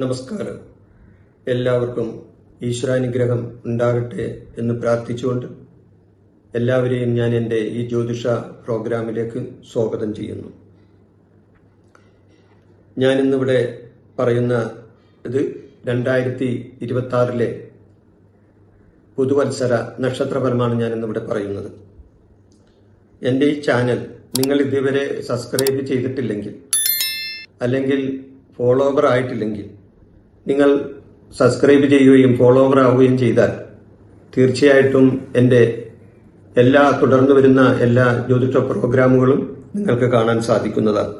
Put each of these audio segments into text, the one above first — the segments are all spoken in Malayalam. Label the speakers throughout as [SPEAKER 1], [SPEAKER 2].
[SPEAKER 1] നമസ്കാരം. എല്ലാവർക്കും ഈശ്വരാനുഗ്രഹം ഉണ്ടാകട്ടെ എന്ന് പ്രാർത്ഥിച്ചുകൊണ്ട് എല്ലാവരെയും ഞാൻ എന്റെ ഈ ജ്യോതിഷ പ്രോഗ്രാമിലേക്ക് സ്വാഗതം ചെയ്യുന്നു. ഞാൻ ഇന്നിവിടെ പറയുന്ന ഇത് രണ്ടായിരത്തി ഇരുപത്തി ആറിലെ പുതുവത്സര നക്ഷത്രപരമാണ് ഞാൻ ഇന്നിവിടെ പറയുന്നത്. എന്റെ ഈ ചാനൽ നിങ്ങൾ ഇതുവരെ സബ്സ്ക്രൈബ് ചെയ്തിട്ടില്ലെങ്കിൽ അല്ലെങ്കിൽ ഫോളോവർ ആയിട്ടില്ലെങ്കിൽ നിങ്ങൾ സബ്സ്ക്രൈബ് ചെയ്യുകയും ഫോളോവർ ആവുകയും ചെയ്താൽ തീർച്ചയായിട്ടും എന്റെ എല്ലാ തുടർന്നു വരുന്ന എല്ലാ ജ്യോതിഷ പ്രോഗ്രാമുകളും നിങ്ങൾക്ക് കാണാൻ സാധിക്കുന്നതാണ്.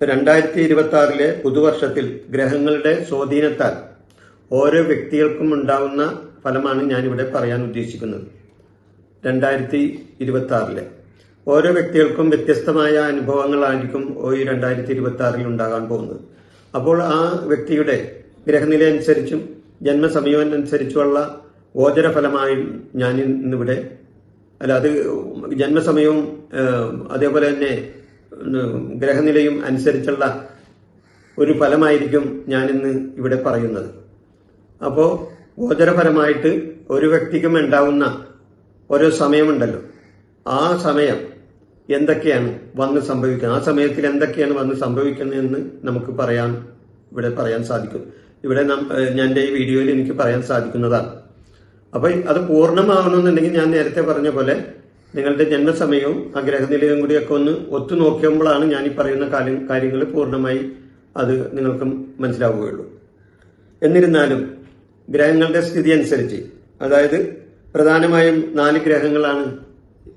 [SPEAKER 1] രണ്ടായിരത്തി ഇരുപത്തി ആറിലെ പുതുവർഷത്തിൽ ഗ്രഹങ്ങളുടെ സ്വാധീനത്താൽ ഓരോ വ്യക്തികൾക്കും ഉണ്ടാവുന്ന ഫലമാണ് ഞാനിവിടെ പറയാൻ ഉദ്ദേശിക്കുന്നത്. രണ്ടായിരത്തി ഇരുപത്തി ആറിലെ ഓരോ വ്യക്തികൾക്കും വ്യത്യസ്തമായ അനുഭവങ്ങളായിരിക്കും ഈ രണ്ടായിരത്തി ഇരുപത്തി ആറിൽ ഉണ്ടാകാൻ പോകുന്നത്. അപ്പോൾ ആ വ്യക്തിയുടെ ഗ്രഹനില അനുസരിച്ചും ജന്മസമയം അനുസരിച്ചുമുള്ള ഗോചരഫലമായും ഞാൻ ഇന്നിവിടെ അല്ല അത് ജന്മസമയവും അതേപോലെ തന്നെ ഗ്രഹനിലയും അനുസരിച്ചുള്ള ഒരു ഫലമായിരിക്കും ഞാൻ ഇന്ന് ഇവിടെ പറയുന്നത്. അപ്പോൾ ഗോചരഫലമായിട്ട് ഒരു വ്യക്തിക്കും ഉണ്ടാവുന്ന ഓരോ സമയമുണ്ടല്ലോ. ആ സമയം എന്തൊക്കെയാണ് വന്ന് സംഭവിക്കുന്നത്? ആ സമയത്തിൽ എന്തൊക്കെയാണ് വന്ന് സംഭവിക്കുന്നതെന്ന് നമുക്ക് പറയാൻ ഇവിടെ പറയാൻ സാധിക്കും. ഇവിടെ ഞാൻ ഈ വീഡിയോയിൽ എനിക്ക് പറയാൻ സാധിക്കുന്നതാണ്. അപ്പൊ അത് പൂർണമാവണമെന്നുണ്ടെങ്കിൽ ഞാൻ നേരത്തെ പറഞ്ഞ പോലെ നിങ്ങളുടെ ജന്മസമയവും ആ ഗ്രഹനിലയും കൂടിയൊക്കെ ഒന്ന് ഒത്തു നോക്കുമ്പോഴാണ് ഞാൻ ഈ പറയുന്ന കാര്യങ്ങൾ പൂർണമായി അത് നിങ്ങൾക്ക് മനസ്സിലാവുകയുള്ളൂ. എന്നിരുന്നാലും ഗ്രഹങ്ങളുടെ സ്ഥിതി അനുസരിച്ച് അതായത് പ്രധാനമായും നാല് ഗ്രഹങ്ങളാണ്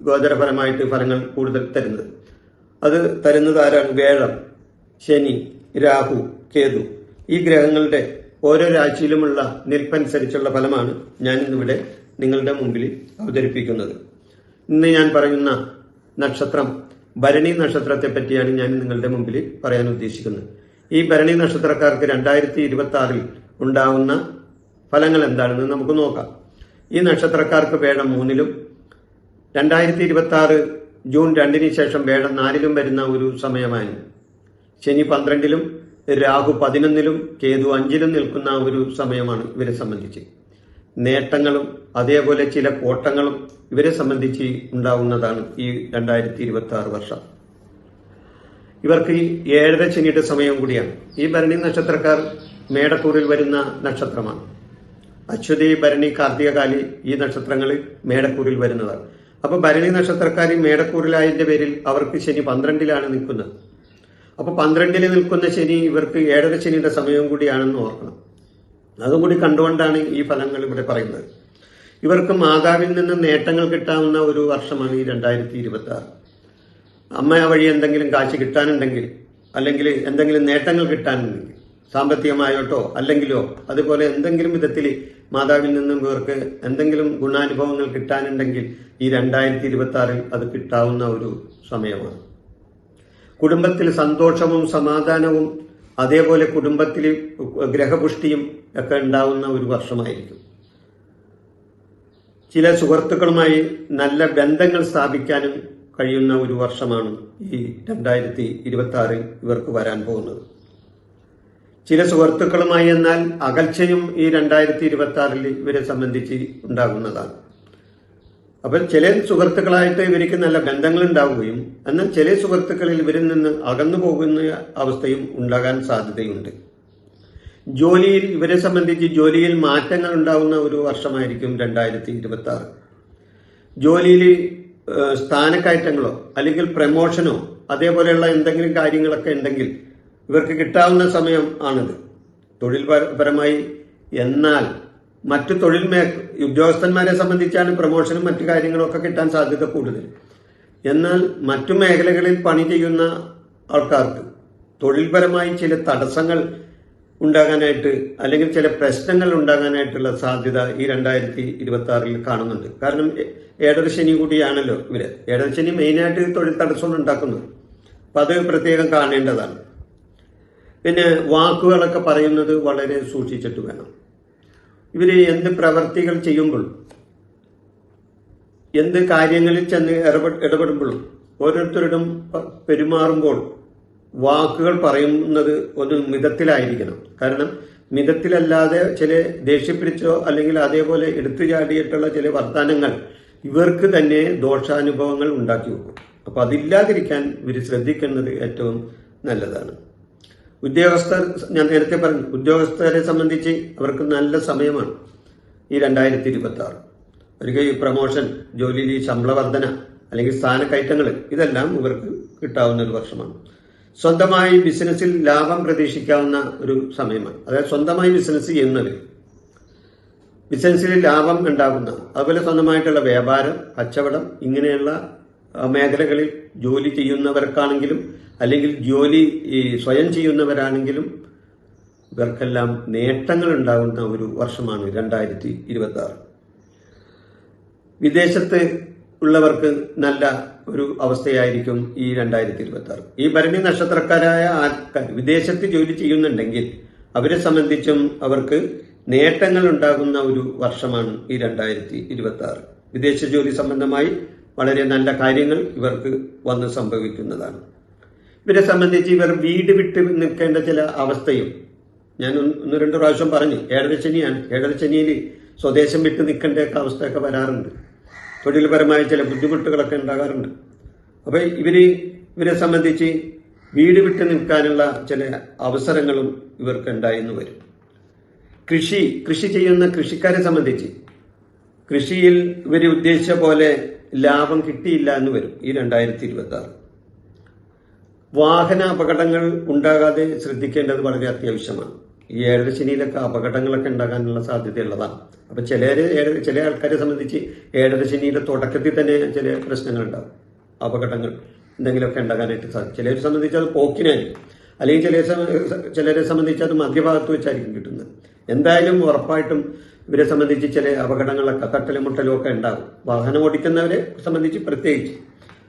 [SPEAKER 1] ഗോചരപരമായിട്ട് ഫലങ്ങൾ കൂടുതൽ തരുന്നത്. അത് തരുന്നത് ആരാണ്? വേഴം ശനി രാഹു കേതു. ഈ ഗ്രഹങ്ങളുടെ ഓരോ രാശിയിലുമുള്ള നിൽപ്പനുസരിച്ചുള്ള ഫലമാണ് ഞാൻ ഇന്നിവിടെ നിങ്ങളുടെ മുമ്പിൽ അവതരിപ്പിക്കുന്നത്. ഇന്ന് ഞാൻ പറയുന്ന നക്ഷത്രം ഭരണി നക്ഷത്രത്തെ പറ്റിയാണ് ഞാൻ നിങ്ങളുടെ മുമ്പിൽ പറയാൻ ഉദ്ദേശിക്കുന്നത്. ഈ ഭരണി നക്ഷത്രക്കാർക്ക് രണ്ടായിരത്തി ഇരുപത്തി ആറിൽ ഉണ്ടാവുന്ന ഫലങ്ങൾ എന്താണെന്ന് നമുക്ക് നോക്കാം. ഈ നക്ഷത്രക്കാർക്ക് വേണം മൂന്നിലും രണ്ടായിരത്തി ഇരുപത്തി ആറ് ജൂൺ രണ്ടിന് ശേഷം വേടം നാലിലും വരുന്ന ഒരു സമയമായിരുന്നു ശനി പന്ത്രണ്ടിലും രാഹു പതിനൊന്നിലും കേതു അഞ്ചിലും നിൽക്കുന്ന ഒരു സമയമാണ് ഇവരെ സംബന്ധിച്ച്. നേട്ടങ്ങളും അതേപോലെ ചില കോട്ടങ്ങളും ഇവരെ സംബന്ധിച്ച് ഉണ്ടാവുന്നതാണ് ഈ രണ്ടായിരത്തി ഇരുപത്തി ആറ് വർഷം. ഇവർക്ക് ഈ ഏഴര ശനിയുടെ സമയം കൂടിയാണ്. ഈ ഭരണി നക്ഷത്രക്കാർ മേടക്കൂറിൽ വരുന്ന നക്ഷത്രമാണ്. അശ്വതി ഭരണി കാർത്തികകാലി ഈ നക്ഷത്രങ്ങൾ മേടക്കൂറിൽ വരുന്നതാണ്. അപ്പൊ ഭരണി നക്ഷത്രക്കാർ മേടക്കൂറിലായതിന്റെ പേരിൽ അവർക്ക് ശനി പന്ത്രണ്ടിലാണ് നിൽക്കുന്നത്. അപ്പൊ പന്ത്രണ്ടിൽ നിൽക്കുന്ന ശനി ഇവർക്ക് ഏഴര ശനിയുടെ സമയവും കൂടിയാണെന്ന് ഓർക്കണം. അതും കൂടി കണ്ടുകൊണ്ടാണ് ഈ ഫലങ്ങൾ ഇവിടെ പറയുന്നത്. ഇവർക്ക് മാതാവിൽ നിന്ന് നേട്ടങ്ങൾ കിട്ടാവുന്ന ഒരു വർഷമാണ് ഈ രണ്ടായിരത്തി ഇരുപത്തി ആറ് അമ്മ വഴി എന്തെങ്കിലും കാശ് കിട്ടാനുണ്ടെങ്കിൽ അല്ലെങ്കിൽ എന്തെങ്കിലും നേട്ടങ്ങൾ കിട്ടാനുണ്ടെങ്കിൽ സാമ്പത്തികമായോട്ടോ അല്ലെങ്കിലോ അതുപോലെ എന്തെങ്കിലും വിധത്തിൽ മാതാവിൽ നിന്നും ഇവർക്ക് എന്തെങ്കിലും ഗുണാനുഭവങ്ങൾ കിട്ടാനുണ്ടെങ്കിൽ ഈ രണ്ടായിരത്തി ഇരുപത്തി ആറിൽ അത് കിട്ടാവുന്ന ഒരു സമയമാണ്. കുടുംബത്തിൽ സന്തോഷവും സമാധാനവും അതേപോലെ കുടുംബത്തിൽ ഗ്രഹപുഷ്ടിയും ഒക്കെ ഉണ്ടാവുന്ന ഒരു വർഷമായിരിക്കും. ചില സുഹൃത്തുക്കളുമായി നല്ല ബന്ധങ്ങൾ സ്ഥാപിക്കാനും കഴിയുന്ന ഒരു വർഷമാണ് ഈ രണ്ടായിരത്തി ഇരുപത്തി ആറിൽ ഇവർക്ക് വരാൻ പോകുന്നത്. ചില സുഹൃത്തുക്കളുമായി എന്നാൽ അകൽച്ചയും ഈ രണ്ടായിരത്തി ഇരുപത്തി ആറിൽ ഇവരെ സംബന്ധിച്ച് ഉണ്ടാകുന്നതാണ്. അപ്പോൾ ചില സുഹൃത്തുക്കളായിട്ട് ഇവർക്ക് നല്ല ബന്ധങ്ങൾ ഉണ്ടാവുകയും എന്നാൽ ചില സുഹൃത്തുക്കളിൽ ഇവരിൽ നിന്ന് അകന്നു പോകുന്ന അവസ്ഥയും ഉണ്ടാകാൻ സാധ്യതയുണ്ട്. ജോലിയിൽ ഇവരെ സംബന്ധിച്ച് ജോലിയിൽ മാറ്റങ്ങൾ ഉണ്ടാവുന്ന ഒരു വർഷമായിരിക്കും രണ്ടായിരത്തി ഇരുപത്തി ആറ് ജോലിയിൽ സ്ഥാനക്കയറ്റങ്ങളോ അല്ലെങ്കിൽ പ്രമോഷനോ അതേപോലെയുള്ള എന്തെങ്കിലും കാര്യങ്ങളൊക്കെ ഉണ്ടെങ്കിൽ ഇവർക്ക് കിട്ടാവുന്ന സമയം ആണിത്. തൊഴിൽ പരമായി എന്നാൽ മറ്റു തൊഴിൽ മേ ഉദ്യോഗസ്ഥന്മാരെ സംബന്ധിച്ചാണ് പ്രമോഷനും മറ്റു കാര്യങ്ങളും ഒക്കെ കിട്ടാൻ സാധ്യത കൂടുതൽ. എന്നാൽ മറ്റു മേഖലകളിൽ പണി ചെയ്യുന്ന ആൾക്കാർക്ക് തൊഴിൽപരമായി ചില തടസ്സങ്ങൾ ഉണ്ടാകാനായിട്ട് അല്ലെങ്കിൽ ചില പ്രശ്നങ്ങൾ ഉണ്ടാകാനായിട്ടുള്ള സാധ്യത ഈ രണ്ടായിരത്തി ഇരുപത്തി ആറിൽ കാണുന്നുണ്ട്. കാരണം ഏഴര ശനി കൂടിയാണല്ലോ ഇവർ. ഏഴര ശനി മെയിനായിട്ട് തൊഴിൽ തടസ്സം ഉണ്ടാക്കുന്നത് അപ്പൊ അത് പ്രത്യേകം കാണേണ്ടതാണ്. പിന്നെ വാക്കുകളൊക്കെ പറയുന്നത് വളരെ സൂക്ഷിച്ചിട്ട് വേണം. ഇവർ എന്ത് പ്രവർത്തികൾ ചെയ്യുമ്പോൾ എന്ത് കാര്യങ്ങളിൽ ചെന്ന് ഇടപെ ഇടപെടുമ്പോഴും ഓരോരുത്തരോടും പെരുമാറുമ്പോൾ വാക്കുകൾ പറയുന്നത് ഒന്ന് മിതത്തിലായിരിക്കണം. കാരണം മിതത്തിലല്ലാതെ ചില ദേഷ്യപ്പിടിച്ചോ അല്ലെങ്കിൽ അതേപോലെ എടുത്തു ചാടിയിട്ടുള്ള ചില വർത്തമാനങ്ങൾ ഇവർക്ക് തന്നെ ദോഷാനുഭവങ്ങൾ ഉണ്ടാക്കി വെക്കും. അപ്പൊ അതില്ലാതിരിക്കാൻ ഇവർ ശ്രദ്ധിക്കുന്നത് ഏറ്റവും നല്ലതാണ്. ഉദ്യോഗസ്ഥർ ഞാൻ നേരത്തെ പറഞ്ഞു ഉദ്യോഗസ്ഥരെ സംബന്ധിച്ച് അവർക്ക് നല്ല സമയമാണ് ഈ രണ്ടായിരത്തി ഇരുപത്തി ആറ് അവർക്ക് ഈ പ്രമോഷൻ ജോലിയിൽ ഈ ശമ്പള അല്ലെങ്കിൽ സ്ഥാനക്കയറ്റങ്ങൾ ഇതെല്ലാം ഇവർക്ക് കിട്ടാവുന്ന ഒരു വർഷമാണ്. സ്വന്തമായി ബിസിനസ്സിൽ ലാഭം പ്രതീക്ഷിക്കാവുന്ന ഒരു സമയമാണ്. അതായത് സ്വന്തമായി ബിസിനസ് ചെയ്യുന്നവർ ബിസിനസ്സിൽ ലാഭം ഉണ്ടാകുന്ന അതുപോലെ സ്വന്തമായിട്ടുള്ള വ്യാപാരം കച്ചവടം ഇങ്ങനെയുള്ള മേഖലകളിൽ ജോലി ചെയ്യുന്നവർക്കാണെങ്കിലും അല്ലെങ്കിൽ ജോലി സ്വയം ചെയ്യുന്നവരാണെങ്കിലും ഇവർക്കെല്ലാം നേട്ടങ്ങൾ ഉണ്ടാകുന്ന ഒരു വർഷമാണ് രണ്ടായിരത്തി ഇരുപത്തി ആറ് വിദേശത്ത് ഉള്ളവർക്ക് നല്ല ഒരു അവസ്ഥയായിരിക്കും ഈ രണ്ടായിരത്തി ഇരുപത്തി ആറ് ഈ ഭരണി നക്ഷത്രക്കാരായ ആൾക്കാർ വിദേശത്ത് ജോലി ചെയ്യുന്നുണ്ടെങ്കിൽ അവരെ സംബന്ധിച്ചും അവർക്ക് നേട്ടങ്ങൾ ഉണ്ടാകുന്ന ഒരു വർഷമാണ് ഈ രണ്ടായിരത്തി ഇരുപത്തി ആറ് വിദേശ ജോലി സംബന്ധമായി വളരെ നല്ല കാര്യങ്ങൾ ഇവർക്ക് വന്ന് സംഭവിക്കുന്നതാണ്. ഇവരെ സംബന്ധിച്ച് ഇവർ വീട് വിട്ട് നിൽക്കേണ്ട ചില അവസ്ഥയും ഞാൻ ഒന്ന് രണ്ട് പ്രാവശ്യം പറഞ്ഞു ഏഴരശനിയാണ് ഏഴരശനിയിൽ സ്വദേശം വിട്ട് നിൽക്കേണ്ട ഒക്കെ അവസ്ഥയൊക്കെ വരാറുണ്ട്. തൊഴിൽപരമായ ചില ബുദ്ധിമുട്ടുകളൊക്കെ ഉണ്ടാകാറുണ്ട്. അപ്പോൾ ഇവർ ഇവരെ സംബന്ധിച്ച് വീട് വിട്ട് നിൽക്കാനുള്ള ചില അവസരങ്ങളും ഇവർക്ക് ഉണ്ടായെന്ന് വരും. കൃഷി കൃഷി ചെയ്യുന്ന കൃഷിക്കാരെ സംബന്ധിച്ച് കൃഷിയിൽ ഇവർ ഉദ്ദേശിച്ച പോലെ ലാഭം കിട്ടിയില്ല എന്ന് വരും ഈ രണ്ടായിരത്തി ഇരുപത്തി ആറ് വാഹന അപകടങ്ങൾ ഉണ്ടാകാതെ ശ്രദ്ധിക്കേണ്ടത് വളരെ അത്യാവശ്യമാണ്. ഈ ഏഴര ശനിയിലൊക്കെ അപകടങ്ങളൊക്കെ ഉണ്ടാകാനുള്ള സാധ്യതയുള്ളതാണ്. അപ്പൊ ചില ചില ആൾക്കാരെ സംബന്ധിച്ച് ഏഴര ശനിയുടെ തുടക്കത്തിൽ തന്നെ ചില പ്രശ്നങ്ങൾ ഉണ്ടാകും അപകടങ്ങൾ എന്തെങ്കിലുമൊക്കെ ഉണ്ടാകാനായിട്ട് സാധിക്കും ചിലരെ സംബന്ധിച്ച് അത് പോക്കിനായിരിക്കും. അല്ലെങ്കിൽ ചില ചിലരെ സംബന്ധിച്ച് അത് മധ്യഭാഗത്ത് വെച്ചായിരിക്കും കിട്ടുന്നത്. എന്തായാലും ഉറപ്പായിട്ടും ഇവരെ സംബന്ധിച്ച് ചില അപകടങ്ങളൊക്കെ തട്ടലുമുട്ടലും ഒക്കെ ഉണ്ടാകും. വാഹനം ഓടിക്കുന്നവരെ സംബന്ധിച്ച് പ്രത്യേകിച്ച്.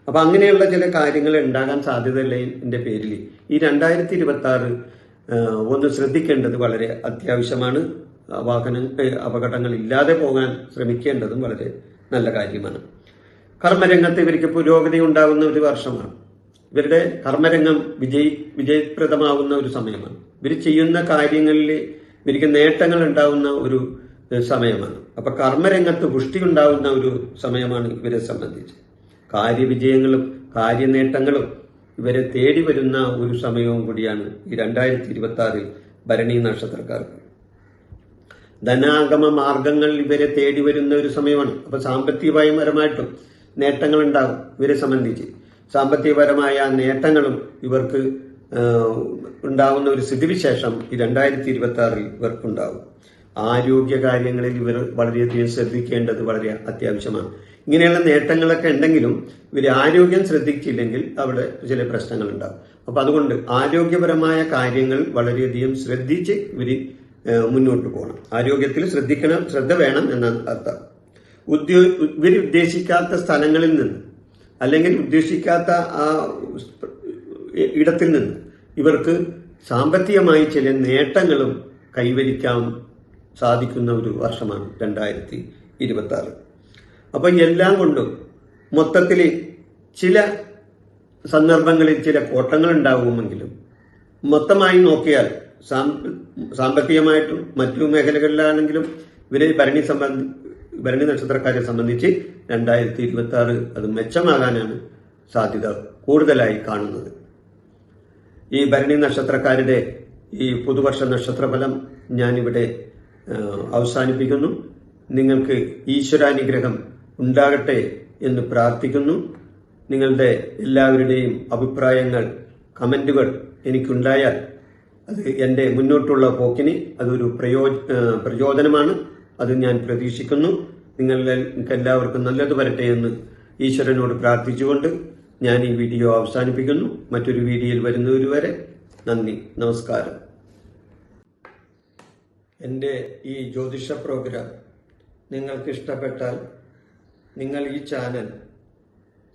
[SPEAKER 1] അപ്പൊ അങ്ങനെയുള്ള ചില കാര്യങ്ങൾ ഉണ്ടാകാൻ സാധ്യതയുള്ളതിന്റെ പേരിൽ ഈ രണ്ടായിരത്തി ഇരുപത്തി ആറ് ഒന്ന് ശ്രദ്ധിക്കേണ്ടത് വളരെ അത്യാവശ്യമാണ്. വാഹന അപകടങ്ങൾ ഇല്ലാതെ പോകാൻ ശ്രമിക്കേണ്ടതും വളരെ നല്ല കാര്യമാണ്. കർമ്മരംഗത്ത് ഇവർക്ക് പുരോഗതി ഉണ്ടാകുന്ന ഒരു വർഷമാണ്. ഇവരുടെ കർമ്മരംഗം വിജയി വിജയപ്രദമാവുന്ന ഒരു സമയമാണ്. ഇവർ ചെയ്യുന്ന കാര്യങ്ങളിൽ ഇവർക്ക് നേട്ടങ്ങൾ ഉണ്ടാകുന്ന ഒരു സമയമാണ്. അപ്പൊ കർമ്മരംഗത്ത് പുഷ്ടി ഉണ്ടാവുന്ന ഒരു സമയമാണ് ഇവരെ സംബന്ധിച്ച്. കാര്യവിജയങ്ങളും കാര്യനേട്ടങ്ങളും ഇവരെ തേടി വരുന്ന ഒരു സമയവും കൂടിയാണ് ഈ രണ്ടായിരത്തി ഇരുപത്തി ആറിൽ ഭരണി നക്ഷത്രക്കാർക്ക്. ധനാഗമ മാർഗങ്ങൾ ഇവരെ തേടി വരുന്ന ഒരു സമയമാണ്. അപ്പൊ സാമ്പത്തികപരമായിട്ടും നേട്ടങ്ങൾ ഉണ്ടാകും ഇവരെ സംബന്ധിച്ച്. സാമ്പത്തികപരമായ നേട്ടങ്ങളും ഇവർക്ക് ഉണ്ടാവുന്ന ഒരു സ്ഥിതിവിശേഷം ഈ രണ്ടായിരത്തി ഇരുപത്തി ആറിൽ ഇവർക്കുണ്ടാവും. ആരോഗ്യ കാര്യങ്ങളിൽ ഇവർ വളരെയധികം ശ്രദ്ധിക്കേണ്ടത് വളരെ അത്യാവശ്യമാണ്. ഇങ്ങനെയുള്ള നേട്ടങ്ങളൊക്കെ ഉണ്ടെങ്കിലും ഇവർ ആരോഗ്യം ശ്രദ്ധിച്ചില്ലെങ്കിൽ അവിടെ ചില പ്രശ്നങ്ങൾ ഉണ്ടാകും അപ്പൊ അതുകൊണ്ട് ആരോഗ്യപരമായ കാര്യങ്ങൾ വളരെയധികം ശ്രദ്ധിച്ച് ഇവർ മുന്നോട്ട് പോകണം. ആരോഗ്യത്തിൽ ശ്രദ്ധിക്കണം ശ്രദ്ധ വേണം എന്നാണ് അർത്ഥം. ഉദ്യോ ഇവർ ഉദ്ദേശിക്കാത്ത സ്ഥലങ്ങളിൽ നിന്ന് അല്ലെങ്കിൽ ഉദ്ദേശിക്കാത്ത ആ ഇടത്തിൽ നിന്ന് ഇവർക്ക് സാമ്പത്തികമായി ചില നേട്ടങ്ങളും കൈവരിക്കാൻ സാധിക്കുന്ന ഒരു വർഷമാണ് രണ്ടായിരത്തി ഇരുപത്തി ആറ് അപ്പൊ എല്ലാം കൊണ്ടും മൊത്തത്തിൽ ചില സന്ദർഭങ്ങളിൽ ചില കോട്ടങ്ങൾ ഉണ്ടാകുമെങ്കിലും മൊത്തമായി നോക്കിയാൽ സാമ്പ- സാമ്പത്തികമായിട്ടും മറ്റു മേഖലകളിലാണെങ്കിലും ഇവരെ ഭരണി സംബന്ധി ഭരണി നക്ഷത്രക്കാരെ സംബന്ധിച്ച് രണ്ടായിരത്തി ഇരുപത്തി ആറ് അത് മെച്ചമാകാനാണ് സാധ്യത കൂടുതലായി കാണുന്നത്. ഈ ഭരണി നക്ഷത്രക്കാരുടെ ഈ പുതുവർഷ നക്ഷത്രഫലം ഞാനിവിടെ അവസാനിപ്പിക്കുന്നു. നിങ്ങൾക്ക് ഈശ്വരാനുഗ്രഹം ഉണ്ടാകട്ടെ എന്ന് പ്രാർത്ഥിക്കുന്നു. നിങ്ങളുടെ എല്ലാവരുടെയും അഭിപ്രായങ്ങൾ കമന്റുകൾ എനിക്കുണ്ടായാൽ അത് എന്റെ മുന്നോട്ടുള്ള പോക്കിന് അതൊരു പ്രയോ പ്രചോദനമാണ്. അത് ഞാൻ പ്രതീക്ഷിക്കുന്നു. നിങ്ങൾക്ക് എല്ലാവർക്കും നല്ലത് വരട്ടെ എന്ന് ഈശ്വരനോട് പ്രാർത്ഥിച്ചുകൊണ്ട് ഞാൻ ഈ വീഡിയോ അവസാനിപ്പിക്കുന്നു. മറ്റൊരു വീഡിയോയിൽ വരുന്നവരുവരെ നന്ദി. നമസ്കാരം. എന്റെ ഈ ജ്യോതിഷ പ്രോഗ്രാം നിങ്ങൾക്ക് ഇഷ്ടപ്പെട്ടാൽ നിങ്ങൾ ഈ ചാനൽ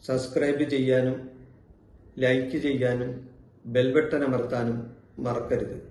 [SPEAKER 1] സബ്സ്ക്രൈബ് ചെയ്യാനും ലൈക്ക് ചെയ്യാനും ബെൽബട്ടൺ അമർത്താനും മറക്കരുത്.